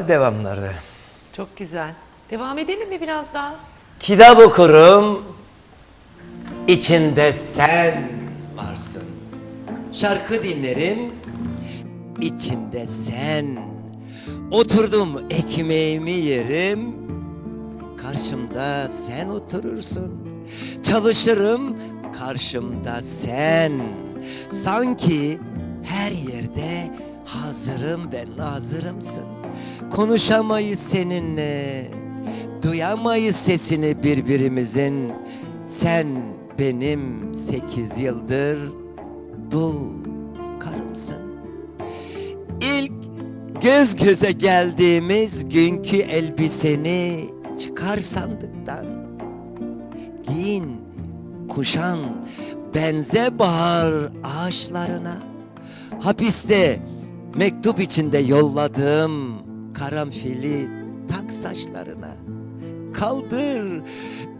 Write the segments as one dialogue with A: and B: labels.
A: devamları.
B: Çok güzel. Devam edelim mi biraz daha?
A: Kitap okurum, içinde sen varsın. Şarkı dinlerim, içinde sen. Oturdum ekmeğimi yerim, karşımda sen oturursun. Çalışırım, karşımda sen. Sanki her yerde hazırım ve nazırımsın. Konuşamayız seninle, duyamayız sesini birbirimizin. Sen benim sekiz yıldır dul karımsın. İlk göz göze geldiğimiz günkü elbiseni çıkar sandıktan. Giyin, kuşan, benze bahar ağaçlarına. Hapiste mektup içinde yolladığım karanfili tak saçlarına. Kaldır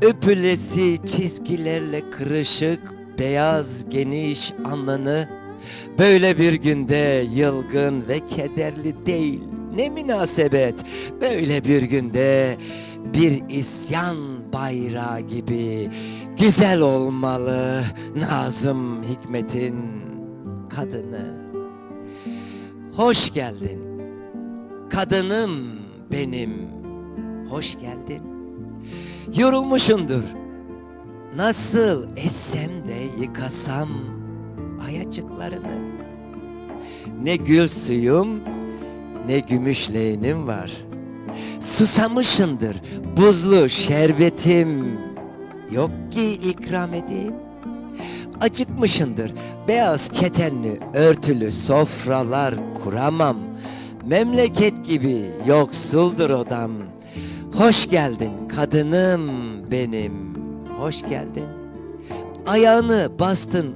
A: öpülesi çizgilerle kırışık beyaz geniş alnını. Böyle bir günde yılgın ve kederli değil. Ne münasebet böyle bir günde bir isyan bayrağı gibi güzel olmalı Nazım Hikmet'in kadını. Hoş geldin. Kadınım benim. Hoş geldin. Yorulmuşundur. Nasıl etsem de yıkasam ayacıklarını. Ne gül suyum ne gümüş leğenim var. Susamışındır buzlu şerbetim. Yok ki ikram edeyim. Acıkmışındır beyaz ketenli örtülü sofralar kuramam. Memleket gibi yoksuldur odam. Hoş geldin kadınım benim. Hoş geldin. Ayağını bastın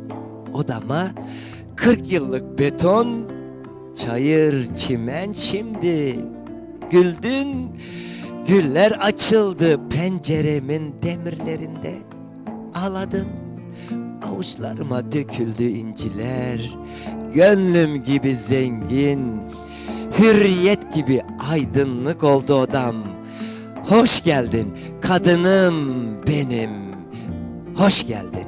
A: odama. 40 yıllık beton, çayır, çimen şimdi. Güldün, güller açıldı penceremin demirlerinde. Ağladın, avuçlarıma döküldü inciler. Gönlüm gibi zengin, hürriyet gibi aydınlık oldu odam. Hoş geldin kadınım benim. Hoş geldin.